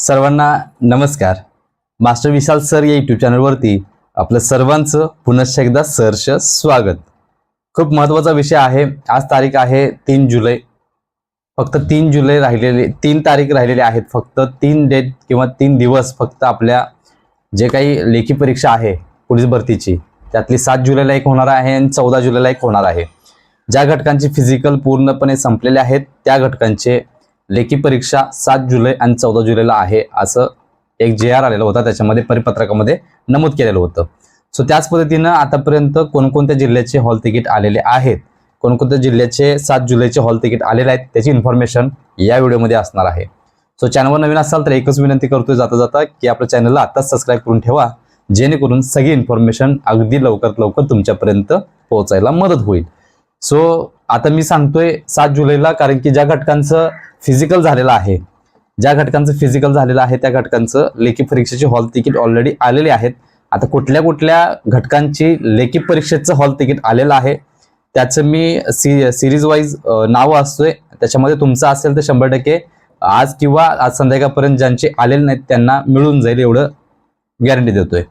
सर्वांना नमस्कार. Master Vishal sir या युट्यूब चॅनलवरती आपलं सर्वांचं पुनश्च एकदा सहर्ष स्वागत. खूप महत्त्वाचा विषय आहे. आज तारीख आहे तीन जुलै. फक्त तीन जुलै राहिलेले तीन तारीख राहिलेले आहेत. फक्त तीन डेट किंवा तीन दिवस फक्त आपल्या जे काही लेखी परीक्षा आहे पोलीस भरतीची त्यातली सात जुलैला एक होणार आहे आणि चौदा जुलैला एक होणार आहे. ज्या घटकांचे फिजिकल पूर्णपणे संपलेले आहेत त्या घटकांचे लेखी परीक्षा सात जुलै आणि चौदा जुलैला आहे असं एक जे आर आलेला होता. त्याच्यामध्ये परिपत्रकामध्ये नमूद केलेलं होतं. सो त्याच पद्धतीनं आतापर्यंत कोणकोणत्या जिल्ह्याचे हॉल तिकीट आलेले आहेत? कोणकोणत्या जिल्ह्याचे सात जुलैचे हॉल तिकीट आलेले आहेत? त्याची इन्फॉर्मेशन या व्हिडिओमध्ये असणार आहे. सो चॅनलवर नवीन असाल तर एकच विनंती करतोय जाता जाता की आपल्या चॅनलला आत्ताच सबस्क्राईब करून ठेवा जेणेकरून सगळी इन्फॉर्मेशन अगदी लवकरात लवकर तुमच्यापर्यंत पोहोचायला मदत होईल. सो आता मी सांगतोय सात जुलैला कारण की ज्या घटकांचं फिजिकल झालेलं आहे ज्या घटकांचं फिजिकल झालेलं आहे त्या घटकांचं लेखी परीक्षेचे हॉल तिकीट ऑलरेडी आलेले आहेत. आता कुठल्या कुठल्या घटकांची लेखी परीक्षेचं हॉल तिकीट आलेलं आहे त्याचं मी सी सिरीज वाईज नावं असतोय. त्याच्यामध्ये तुमचं असेल तर शंभर टक्के आज किंवा आज संध्याकाळपर्यंत ज्यांचे आलेले नाहीत त्यांना मिळून जाईल एवढं गॅरंटी देतोय.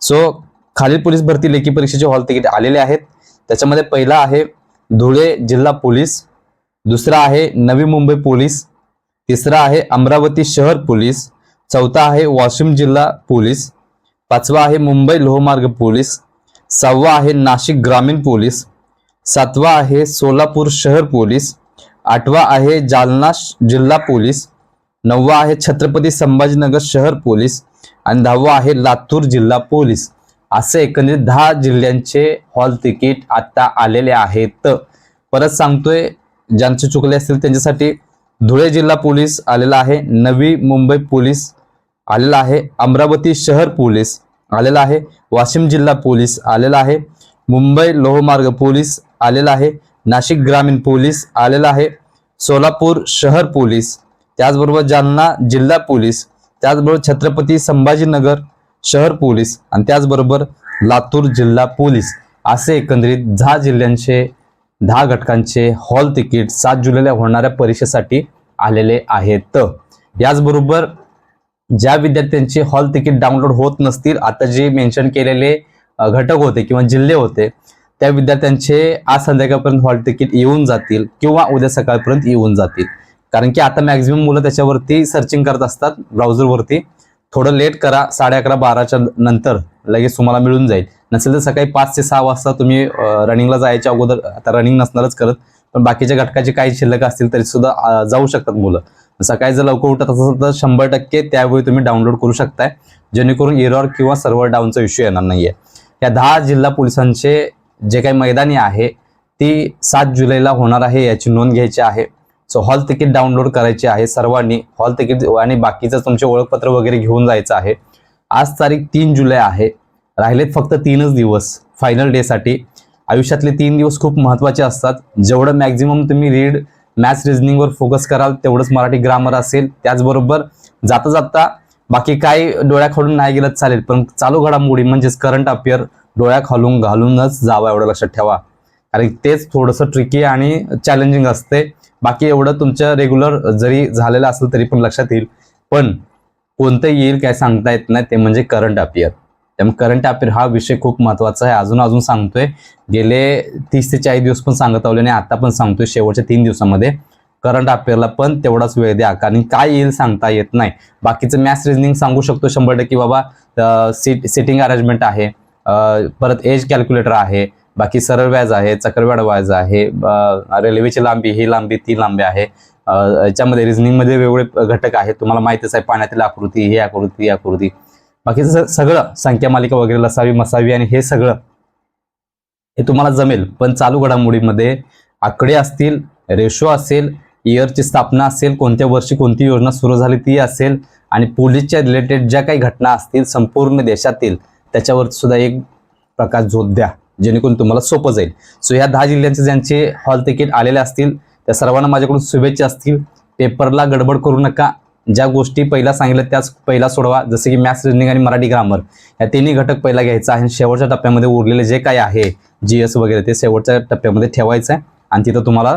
सो खालील पोलीस भरती लेखी परीक्षेचे हॉल तिकीट आलेले आहेत. त्याच्यामध्ये पहिला आहे धुळे जिल्हा पोलीस दुसरा आहे नवी मुंबई पोलीस तिसरा आहे अमरावती शहर पोलीस चौथा आहे वाशिम जिल्हा पोलीस पाचवा आहे मुंबई लोहमार्ग पोलीस सहावा आहे नाशिक ग्रामीण पोलीस सातवा आहे सोलापूर शहर पोलीस आठवा आहे जालना श- जिल्हा पोलीस नववा आहे छत्रपती संभाजीनगर शहर पोलीस आणि दहावा आहे लातूर जिल्हा पोलीस. असे एकंदरीत दहा जिल्ह्यांचे हॉल तिकीट आता आलेले आहेत. परत सांगतोय ज्यांचे चुकले असतील त्यांच्यासाठी धुळे जिल्हा पोलीस आलेला आहे नवी मुंबई पोलीस आलेला आहे अमरावती शहर पोलीस आलेला आहे वाशिम जिल्हा पोलीस आलेला आहे मुंबई लोहमार्ग पोलीस आलेला आहे नाशिक ग्रामीण पोलीस आलेला आहे सोलापूर शहर पोलीस त्याचबरोबर जालना जिल्हा पोलीस त्याचबरोबर छत्रपती संभाजीनगर शहर पोलीस आणि त्याचबरोबर लातूर जिल्हा पोलीस असे एकंदरीत दहा जिल्ह्यांचे दहा घटकांचे हॉल तिकीट सात जुलैला होणाऱ्या परीक्षेसाठी आलेले आहेत. याचबरोबर ज्या विद्यार्थ्यांचे हॉल तिकीट डाउनलोड होत नसतील आता जे मेन्शन केलेले घटक होते किंवा जिल्हे होते त्या विद्यार्थ्यांचे आज संध्याकाळपर्यंत हॉल तिकीट येऊन जातील किंवा उद्या सकाळपर्यंत येऊन जातील. कारण की आता मॅक्झिमम मुलं त्याच्यावरती सर्चिंग करत असतात ब्राउझरवरती थोडं लेट करा साडे अकरा बाराच्या नंतर लगेच तुम्हाला मिळून जाईल. नसेल तर सकाळी पाच ते सहा वाजता तुम्ही रनिंगला जायच्या अगोदर आता रनिंग नसणारच करत पण बाकीच्या घटकाचे काही शिल्लक असतील तरी सुद्धा जाऊ शकतात मुलं. सकाळी जर लवकर उठत असेल तर शंभर टक्के त्यावेळी तुम्ही डाउनलोड करू शकताय जेणेकरून एरॉर किंवा सर्व्हर डाऊनचा इश्यू येणार नाहीये. या दहा जिल्हा पोलिसांचे जे काही मैदानी आहे ती सात जुलैला होणार आहे याची नोंद घ्यायची आहे. सो हॉल तिकीट डाउनलोड करायचे आहे सर्वांनी. हॉल तिकीट आणि बाकीचं तुमचे ओळखपत्र वगैरे घेऊन जायचं आहे. आज तारीख तीन जुलै आहे. राहिलेत फक्त तीनच दिवस. फायनल डेसाठी आयुष्यातले तीन दिवस खूप महत्त्वाचे असतात. जेवढं मॅक्झिमम तुम्ही रीड मॅथ्स रिझनिंगवर फोकस कराल तेवढंच मराठी ग्रामर असेल. त्याचबरोबर जाता जाता बाकी काय डोळ्याखालून नाही गेलं चालेल. पण चालू घडामोडी म्हणजेच करंट अफेअर डोळ्या खालून घालूनच जावा एवढं लक्षात ठेवा. कारण तेच थोडंसं ट्रिकी आणि चॅलेंजिंग असते. बाकी एवढं तुमचं रेग्युलर जरी झालेलं असेल तरी पण लक्षात येईल. पण कोणतं येईल काय सांगता येत नाही ते म्हणजे करंट अफेअर त्यामुळे करंट अफेअर हा विषय खूप महत्त्वाचा आहे. अजून अजून सांगतोय. गेले तीस ते चाळीस दिवस पण सांगत आलो आणि आता पण सांगतोय शेवटच्या तीन दिवसामध्ये. करंट अफेअरला पण तेवढाच वेळ द्या. कारण काय येईल सांगता येत नाही. बाकीचं मॅथ्स रिजनिंग सांगू शकतो शंभर टक्के बाबा सीट सिटिंग अरेंजमेंट आहे. परत एज कॅल्क्युलेटर आहे. बाकी सरळ व्याज आहे चक्रव्याढ व्याज आहे रेल्वेची लांबी ही लांबी ती लांबी आहे. याच्यामध्ये रिझनिंगमध्ये वेगवेगळे घटक आहेत. तुम्हाला माहितीच आहे पाण्यातील आकृती ही आकृती ही आकृती. बाकीचं सगळं संख्या मालिका वगैरे लसावी मसावी आणि हे सगळं हे तुम्हाला जमेल. पण चालू घडामोडीमध्ये आकडे असतील रेशो असेल इयरची स्थापना असेल कोणत्या वर्षी कोणती योजना सुरू झाली ती असेल आणि पोलीसच्या रिलेटेड ज्या काही घटना असतील संपूर्ण देशातील त्याच्यावर सुद्धा एक प्रकाश झोत द्या. जेणेकरून तुम्हाला सोपं जाईल. सो ह्या दहा जिल्ह्यांचे ज्यांचे हॉल तिकीट आलेले असतील त्या सर्वांना माझ्याकडून शुभेच्छा असतील. पेपरला गडबड करू नका. ज्या गोष्टी पहिला सांगितल्या त्याच पहिला सोडवा. जसे की मॅथ्स रिजनिंग आणि मराठी ग्रामर या तिन्ही घटक पहिला घ्यायचा आहे आणि शेवटच्या टप्प्यामध्ये उरलेले जे काय आहे जी एस वगैरे ते शेवटच्या टप्प्यामध्ये ठेवायचं आहे. आणि तिथं तुम्हाला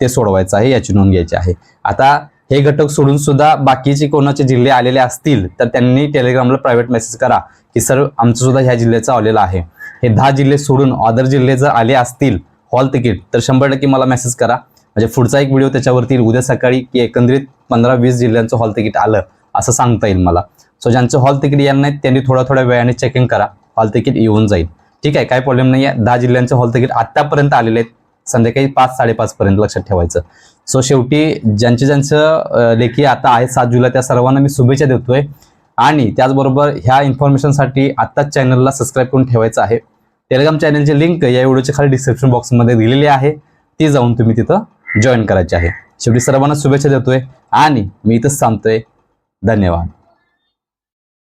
ते सोडवायचं आहे याची नोंद घ्यायची आहे. आता हे घटक सोडून सुद्धा बाकीचे कोणाचे जिल्हे आलेले असतील तर त्यांनी टेलिग्रामला प्रायव्हेट मेसेज करा की सर आमचं सुद्धा ह्या जिल्ह्याचं आलेलं आहे. हे दहा जिल्हे सोडून अदर जिल्हे जर आले असतील हॉल तिकीट तर शंभर टक्के मला मेसेज करा. म्हणजे पुढचा एक व्हिडिओ त्याच्यावरती उद्या सकाळी की एकंदरीत पंधरा वीस जिल्ह्यांचं हॉल तिकीट आलं असं सांगता येईल मला. सो ज्यांचं हॉल तिकीट येणार नाही त्यांनी थोड्या थोड्या वेळाने चेकिंग करा. हॉल तिकीट येऊन जाईल. ठीक आहे काय प्रॉब्लेम नाही आहे दहा जिल्ह्यांचे हॉल तिकीट आत्तापर्यंत आलेले आहेत. संध्याकाळी पाच साडेपाच पर्यंत लक्षात ठेवायचं. सो शेवटी ज्यांचे ज्यांचं लेखी आता आहे सात जुलै त्या सर्वांना मी शुभेच्छा देतोय. आणि त्याचबरोबर ह्या इन्फॉर्मेशनसाठी आत्ताच चॅनलला सबस्क्राईब करून ठेवायचं आहे. टेलिग्राम चॅनलची लिंक या व्हिडिओच्या खाली डिस्क्रिप्शन बॉक्समध्ये दिलेली आहे. ती जाऊन तुम्ही तिथं जॉईन करायची आहे. शेवटी सर्वांना शुभेच्छा देतोय. आणि मी इथंच थांबतोय. धन्यवाद.